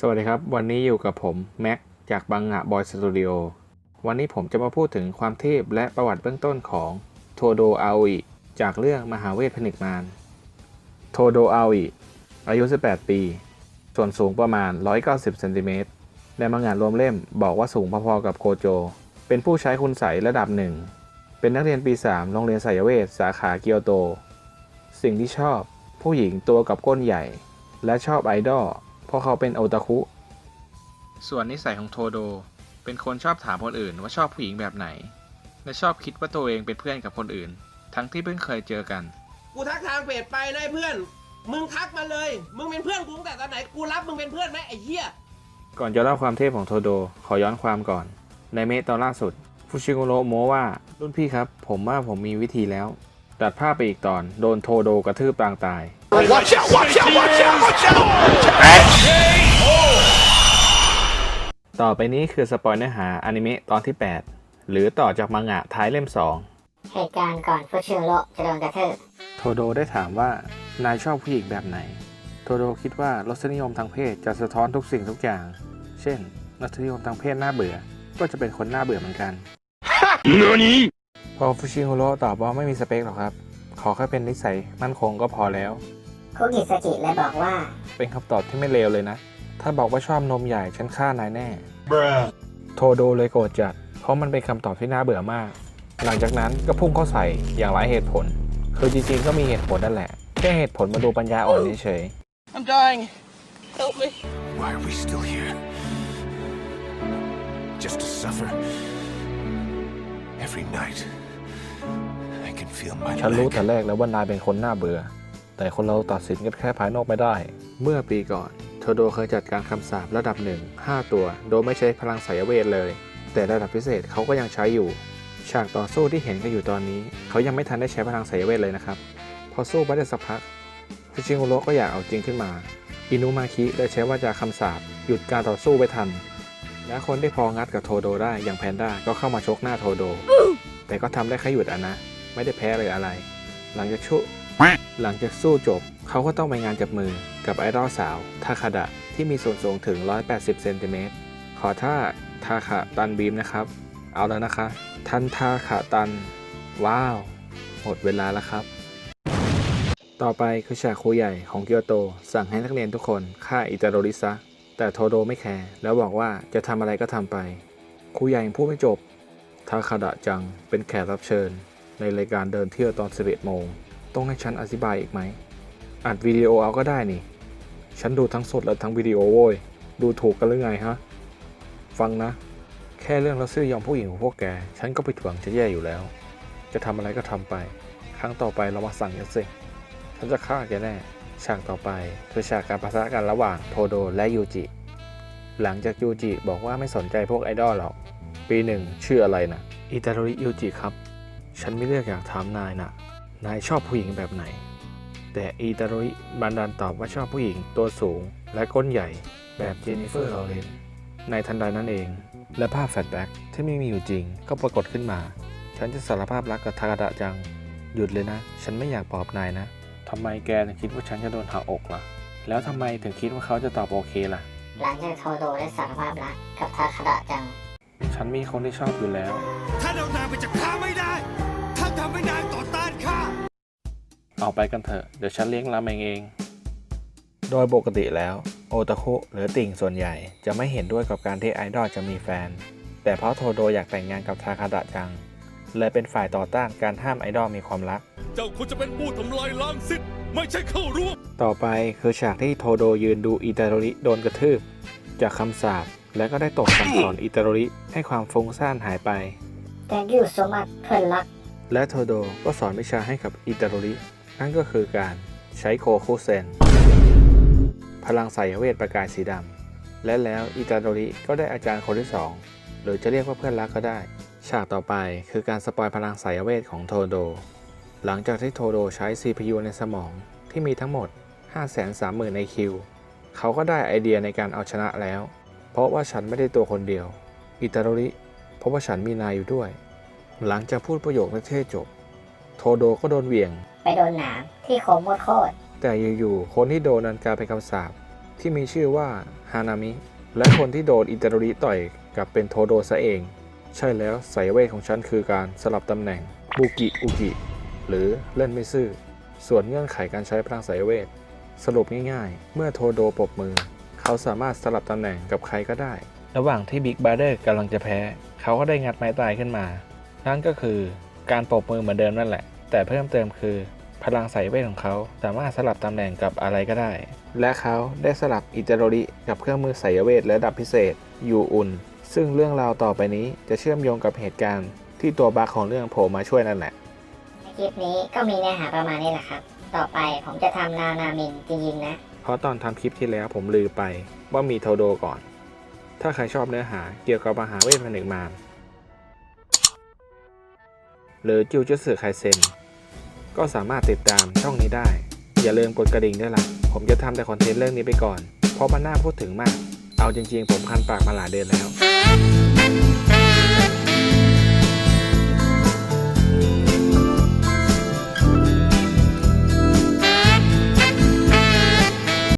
สวัสดีครับ วันนี้อยู่กับผมแม็กจากบังงะบอยสตูดิโอวันนี้ผมจะมาพูดถึงความเทพและประวัติเบื้องต้นของโทโดอาอิจากเรื่องมหาเวทผนึกมารโทโดอาอิอายุ 18 ปี ส่วนสูงประมาณ 190 เซนติเมตรในมังงะรวมเล่มบอกว่าสูงพอๆกับโคโจ เป็นผู้ใช้คุณใสระดับหนึ่ง เป็นนักเรียนปี 3 โรงเรียนไสยเวทสาขาเกียวโต สิ่งที่ชอบ ผู้หญิงตัวกับก้นใหญ่ และชอบไอดอล เพราะเขาเป็นโอตาคุ ส่วนนิสัยของโทโด เป็นคนชอบถามคนอื่นว่าชอบผู้หญิงแบบไหน และชอบคิดว่าตัวเองเป็นเพื่อนกับคนอื่น ทั้งที่เพิ่งเคยเจอกัน กูทักทางเพจไปนะไอ้เพื่อน มึงทักมาเลย มึงเป็นเพื่อนกูตั้งแต่ตอนไหน กูรับมึงเป็นเพื่อนไหมไอ้เหี้ย ก่อนจะเล่าความเทพของโทโด ขอย้อนความก่อน ในเมะตอนล่าสุด ฟูชิโกโรโมว่ารุ่นพี่ครับ ผมว่าผมมีวิธีแล้ว ตัดภาพไปอีกตอน โดนโทโดกระทืบปางตาย Watch out! Watch out! Watch out! Watch out! ต่อไปนี้คือสปอยเนื้อหาอนิเมะตอนที่ 8 หรือต่อจากมังงะท้ายเล่ม 2 เหตุการณ์ก่อนฟุชิโร่จะโดนกระทืบโทโดได้ถามว่านายชอบผู้หญิงแบบไหน โทโดคิดว่ารสนิยมทางเพศจะสะท้อนทุกสิ่งทุกอย่าง เช่นรสนิยมทางเพศน่าเบื่อ ก็จะเป็นคนน่าเบื่อเหมือนกัน NANI? พอฟูชิโฮโร่ตอบว่าไม่มีสเปคหรอกครับ ขอแค่เป็นนิสัยมั่นคงก็พอแล้วคุกิสกิเลยบอกว่า เป็นคำตอบที่ไม่เลวเลยนะ ถ้าบอกว่าชอบนมใหญ่ฉันฆ่านายแน่ Bruh. โทโดเลยโกรธจัด เพราะมันเป็นคำตอบที่น่าเบื่อมาก หลังจากนั้นก็พุ่งเข้าใส่อย่างหลายเหตุผล คือจริงๆก็มีเหตุผลนั่นแหละ แค่เหตุผลมาดูปัญญาอ่อนเฉย I'm dying help me Why are we still here? Just to suffer? Every night, I can feel my ๆฉันรู้ leg. แต่แรกแล้วว่านายเป็นคนน่าเบื่อ แต่คนเราตัดสินกันแค่ภายนอกไม่ได้ เมื่อปีก่อนโทโดเคยจัดการคำสาประดับหนึ่ง5ตัว โดยไม่ใช้พลังสายเวทเลย แต่ระดับพิเศษเขาก็ยังใช้อยู่ ฉากต่อสู้ที่เห็นกันอยู่ตอนนี้ เขายังไม่ทันได้ใช้พลังสายเวทเลยนะครับ พอสู้ไปได้สักพักฟูชิโงโรก็อยากเอาจริงขึ้นมา อินุมาคิเลยใช้ว่าจาคำสาปหยุดการต่อสู้ไว้ทัน และคนที่พองัดกับโทโดได้อย่างแพนด้าก็เข้ามาชกหน้าโทโด แต่ก็ทำได้แค่หยุดอะนะ ไม่ได้แพ้เลยอะไร หลังจากชุหลังจากสู้จบ เขาก็ต้องไปงานจับมือกับไอดอลสาวทาคาดะที่มีส่วนสูงถึง 180 เซนติเมตร ขอท่าทาคาตันบีมนะครับ เอาแล้วนะคะ ทันทาคาตัน ว้าว หมดเวลาแล้วครับ ต่อไปคือฉากครูใหญ่ของเกียวโต สั่งให้นักเรียนทุกคนฆ่าอิตาโดริซะ แต่โทโดไม่แคร์แล้วบอกว่าจะทำอะไรก็ทำไป ครูใหญ่พูดไม่จบ ทาคาดะจังเป็นแขกรับเชิญ ในรายการเดินเที่ยวตอน11โมง ต้องให้ฉันอธิบายอีกไหม อัดวิดีโอเอาก็ได้นี่ ฉันดูทั้งสดและทั้งวิดีโอโว้ย ดูถูกกันหรือไงฮะ ฟังนะ แค่เรื่องรัสเซียยอมผู้หญิงของพวกแก ฉันก็ผิดหวังจะแย่อยู่แล้ว จะทำอะไรก็ทำไป ครั้งต่อไปเรามาสั่งกันสิ ฉันจะฆ่าแกแน่ ฉากต่อไปคือฉากการปะทะกันระหว่างโทโดและยูจิ หลังจากยูจิบอกว่าไม่สนใจพวกไอดอลหรอก ปีหนึ่งชื่ออะไรนะอิตาโดริยูจิครับ ฉันไม่เลือกอยากถามนายนะนายชอบผู้หญิงแบบไหน แต่อิตาโดริบันดาลตอบว่าชอบผู้หญิงตัวสูงและก้นใหญ่แบบเจนนิเฟอร์ลอเรนในทันใดนั้นเอง และภาพแฟลชแบ็กที่ไม่มีอยู่จริงก็ปรากฏขึ้นมา ฉันจะสารภาพรักกับทากาดะจัง หยุดเลยนะ ฉันไม่อยากปลอบนายนะทำไมแกถึงคิดว่าฉันจะโดนหักอกล่ะ แล้วทำไมถึงคิดว่าเขาจะตอบโอเคล่ะ หลังจากโทโดได้สารภาพรักกับทาคาดะจัง ฉันมีคนที่ชอบอยู่แล้วท่านเอานางไปจากข้าไม่ได้ท่านทำให้นางต่อต้านข้าเอาไปกันเถอะ เดี๋ยวฉันเลี้ยงราเมงเอง โดยปกติแล้ว โอตาคุหรือติ่งส่วนใหญ่จะไม่เห็นด้วยกับการที่ไอดอลจะมีแฟน แต่เพราะโทโดอยากแต่งงานกับทาคาดะจัง เลยเป็นฝ่ายต่อต้านการห้ามไอดอลมีความรัก เจ้าควรจะเป็นผู้ทำลายล้างสิทธิ์ไม่ใช่เข้าร่วม ต่อไปคือฉากที่โทโดยืนดูอิตาโดริโดนกระทืบ จากคำสาปและก็ได้ตกสั่งสอนอิตาโดริให้ความฟุ้งซ่านหายไป Thank you so much เพื่อนรัก และโทโดก็สอนวิชาให้กับอิตาโดริ นั่นก็คือการใช้โคคุเซน พลังสายเวทประกายสีดำ และแล้วอิตาโดริก็ได้อาจารย์คนที่สองหรือจะเรียกว่าเพื่อนรักก็ได้ ฉากต่อไปคือการสปอยพลังสายเวทของโทโด หลังจากที่โทโดใช้ CPU ในสมองที่มีทั้งหมด 530,000ในคิวเขาก็ได้ไอเดียในการเอาชนะแล้ว เพราะว่าฉันไม่ได้ตัวคนเดียว อิตาโดริ เพราะว่าฉันมีนายอยู่ด้วย หลังจากพูดประโยคนั้นเท่จบ โทโดก็โดนเหวี่ยง ไปโดนหนามที่โคมโมดโคตรแต่อยู่ๆคนที่โดนนันกลายเป็นคำสาปที่มีชื่อว่าฮานามิ และคนที่โดนอิตาริต่อยกลับเป็นโทโดซะเอง ใช่แล้วสายเวทของฉันคือการสลับตำแหน่งบุกิอุกิ หรือเล่นไม่ซื่อ ส่วนเงื่อนไขการใช้พลังสายเวท สรุปง่ายๆ เมื่อโทโดปบมือ เขาสามารถสลับตำแหน่งกับใครก็ได้ ระหว่างที่บิ๊กบ r เดอร์กำลังจะแพ้ เขาก็ได้งัดไม้ตายขึ้นมา นั่นก็คือการปรบมือเหมือนเดิมนั่นแหละ แต่เพิ่มเติมคือ พลังสายเวทของเขาสามารถสลับตำแหน่งกับอะไรก็ได้ และเขาได้สลับอิตาโรริกับเครื่องมือสายเวทระดับพิเศษยูอุนซึ่งเรื่องราวต่อไปนี้จะเชื่อมโยงกับเหตุการณ์ ที่ตัวบัคของเรื่องโผล่มาช่วยนั่นแหละในคลิปนี้ก็มีเนื้อหาประมาณนี้แหละครับ ต่อไปผมจะทำนานามินจริงๆนะ เพราะตอนทำคลิปที่แล้วผมลืมไปว่ามีโทโดก่อน ถ้าใครชอบเนื้อหาเกี่ยวกับมหาเวทผนึกมารหรือจิวจุสึไคเซน ก็สามารถติดตามช่องนี้ได้ อย่าลืมกดกระดิ่งด้วยล่ะ ผมจะทำแต่คอนเทนต์เรื่องนี้ไปก่อน เพราะมันน่าพูดถึงมาก เอาจริงๆ ผมคันปากมาหลายเดือนแล้ว